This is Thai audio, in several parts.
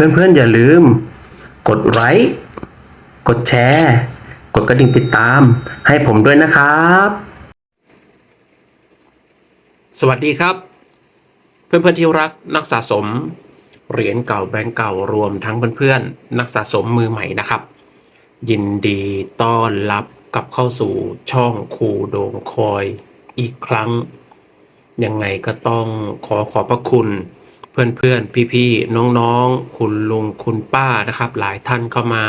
เพื่อนๆอย่าลืม กดไลค์กดแชร์ กดกระดิ่งติดตาม ให้ผมด้วยนะครับ สวัสดีครับ เพื่อนๆที่รักนักสะสมเหรียญเก่าแบงก์เก่ารวมทั้งเพื่อนๆนักสะสมมือใหม่นะครับ ยินดีต้อนรับกลับเข้าสู่ช่องคูโดงคอยอีกครั้ง ยังไงก็ต้องขอขอบพระคุณ เพื่อนๆ พี่ๆ น้องๆ คุณลุงคุณป้านะครับ หลายท่านเข้ามา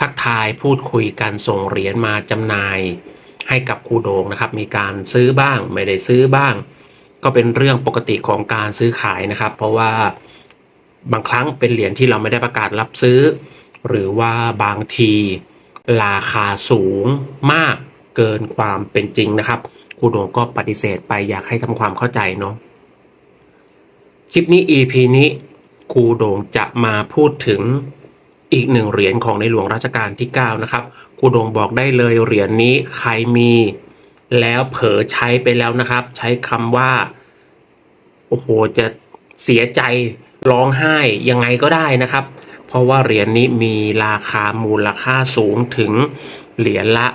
ทักทายพูดคุยกันส่งเหรียญมาจำหน่ายให้กับครูโดงนะครับ มีการซื้อบ้างไม่ได้ซื้อบ้าง ก็เป็นเรื่องปกติของการซื้อขายนะครับ เพราะว่าบางครั้งเป็นเหรียญที่เราไม่ได้ประกาศรับซื้อ หรือว่าบางทีราคาสูงมากเกินความเป็นจริงนะครับครูโดงก็ปฏิเสธไปอยากให้ทำความเข้าใจเนาะ คลิปนี้ EP นี้ครูโด่งจะมาพูดถึงอีกหนึ่งเหรียญของในหลวงรัชกาลที่ 9 นะครับครูโด่งบอกได้เลยเหรียญนี้ใครมีแล้วเผลอใช้ไปแล้วนะครับ ใช้คำว่า โอ้โห จะเสียใจร้องไห้ยังไงก็ได้นะครับ เพราะว่าเหรียญนี้มีราคามูลค่าสูงถึงเหรียญละ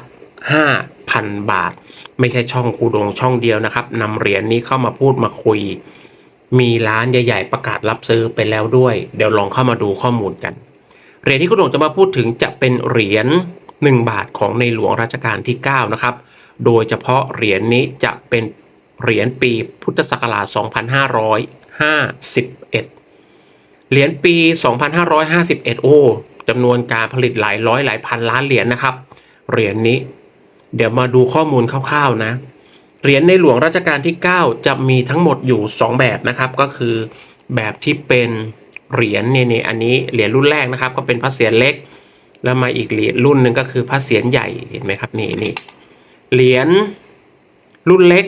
5,000 บาท ไม่ใช่ช่องครูโดงช่องเดียวนะครับนำเหรียญนี้เข้ามาพูดมาคุย มีร้านใหญ่ๆ ประกาศรับซื้อไปแล้วด้วย เดี๋ยวลองเข้ามาดูข้อมูลกัน เหรียญที่คุณหลวงจะมาพูดถึงจะเป็นเหรียญ1 บาทของในหลวงรัชกาลที่ 9 นะครับ โดยเฉพาะเหรียญนี้จะเป็นเหรียญปีพุทธศักราช 2551 เหรียญปี 2551 โอ้จำนวนการผลิตหลายร้อยหลายพันล้านเหรียญนะครับ เหรียญนี้ เดี๋ยวมาดูข้อมูลคร่าวๆนะ เหรียญในหลวงรัชกาลที่ 9 จะมีทั้งหมดอยู่ 2 แบบนะครับ ก็คือแบบที่เป็นเหรียญเนี่ยเนี่ยอันนี้เหรียญรุ่นแรกนะครับ ก็เป็นพระเศียรเล็ก แล้วมาอีกเหรียญรุ่นหนึ่งก็คือพระเศียรใหญ่เห็นไหมครับนี่นี่เหรียญรุ่นเล็ก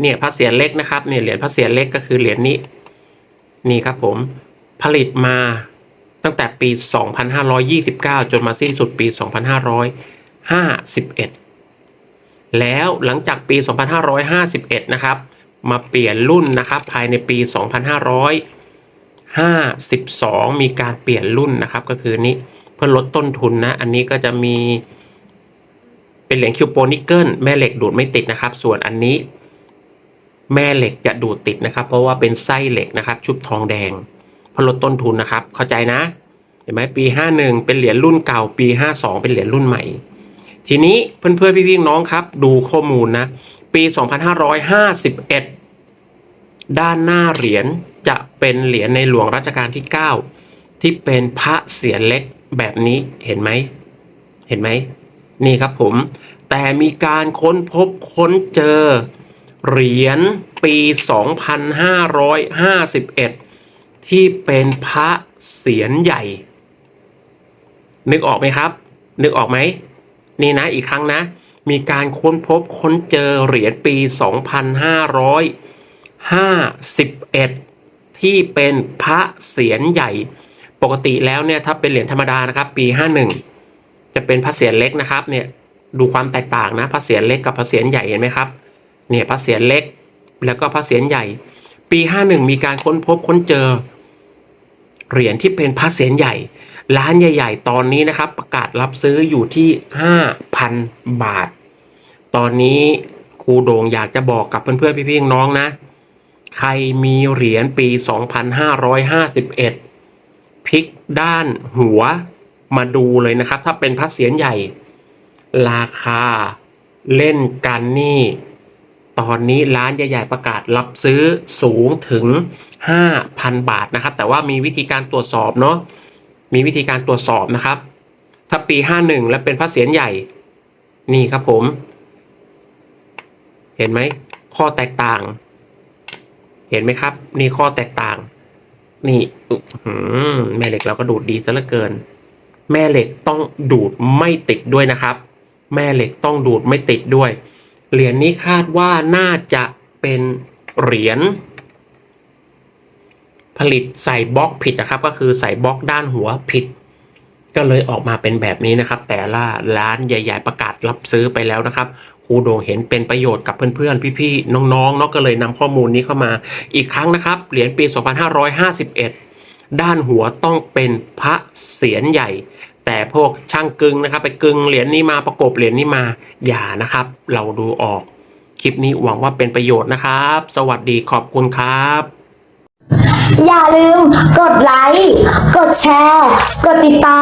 เนี่ยพระเศียรเล็กนะครับเนี่ยเหรียญพระเศียรเล็กก็คือเหรียญนี้นี่ครับผมผลิตมาตั้งแต่ปี 2529 จนมาสิ้นสุดปี 2551 แล้วหลังจากปี 2551 นะครับ มาเปลี่ยนรุ่นนะครับ ภายในปี 2552 มีการเปลี่ยนรุ่นนะครับ ก็คือนี้เพื่อลดต้นทุนนะ อันนี้ก็จะมี เป็นเหรียญคิวโปนิกเกิลแม่เหล็กดูดไม่ติดนะครับ ส่วนอันนี้ แม่เหล็กจะดูดติดนะครับ เพราะว่าเป็นไส้เหล็กนะครับ ชุบทองแดงเพื่อลดต้นทุนนะครับ เข้าใจนะ เห็นไหมปี 51 เป็นเหรียญรุ่นเก่า ปี 52 เป็นเหรียญรุ่นใหม่ ทีนี้เพื่อนๆพี่ๆน้องครับ ดูข้อมูลนะ ปี 2551 ด้านหน้าเหรียญจะเป็นเหรียญในหลวงรัชกาลที่ 9 ที่เป็นพระเศียรเล็กแบบนี้เห็นไหมเห็นไหมนี่ครับผม แต่มีการค้นพบค้นเจอเหรียญปี 2551 ที่เป็นพระเศียรใหญ่ นึกออกไหมครับ นึกออกไหม นี่นะอีกครั้งนะ มีการค้นพบค้นเจอเหรียญปี 2551 ที่เป็นพระเศียรใหญ่ ปกติแล้วเนี่ยถ้าเป็นเหรียญธรรมดานะครับ ปี 51 จะเป็นพระเศียรเล็กนะครับเนี่ยดูความแตกต่างนะพระเศียรเล็กกับพระเศียรใหญ่เห็นไหมครับเนี่ยพระเศียรเล็กแล้วก็พระเศียรใหญ่ ปี 51 มีการค้นพบค้นเจอเหรียญที่เป็นพระเศียรใหญ่ ร้านใหญ่ ๆ ตอนนี้นะครับ ประกาศรับซื้ออยู่ที่ 5,000 บาท ตอนนี้ครูโด่งอยากจะบอกกับเพื่อนๆพี่ๆน้องนะ ใครมีเหรียญปี 2551 พลิกด้านหัวมาดูเลยนะครับ ถ้าเป็นพระเศียรใหญ่ ราคาเล่นกันนี่ ตอนนี้ร้านใหญ่ๆประกาศรับซื้อสูงถึง 5,000 บาทนะครับ แต่ว่ามีวิธีการตรวจสอบเนาะ มีวิธีการตรวจสอบนะครับ ถ้าปี 51 แล้วเป็นพระเศียรใหญ่ นี่ครับผม เห็นไหม ข้อแตกต่าง เห็นไหมครับ นี่ข้อแตกต่าง นี่แม่เหล็กเราก็ดูดดีซะเหลือเกิน แม่เหล็กต้องดูดไม่ติดด้วยนะครับ แม่เหล็กต้องดูดไม่ติดด้วย เหรียญนี้คาดว่าน่าจะเป็นเหรียญ ผลิตใส่บล็อกผิดนะครับ ก็คือใส่บล็อกด้านหัวผิด ก็เลยออกมาเป็นแบบนี้นะครับ แต่ละร้านใหญ่ ๆ ประกาศรับซื้อไปแล้วนะครับครูโดงเห็นเป็นประโยชน์กับเพื่อนๆ พี่ๆ น้องๆเนาะก็เลยนำข้อมูลนี้เข้ามาอีกครั้งนะครับ เหรียญปี 2551 ด้านหัวต้องเป็นพระเศียรใหญ่ แต่พวกช่างกึงนะครับ ไปกึงเหรียญนี้มาประกบเหรียญนี้มาอย่านะครับ เราดูออกคลิปนี้หวังว่าเป็นประโยชน์นะครับ สวัสดีขอบคุณครับ อย่าลืมกดไลค์ กดแชร์ กดติดตาม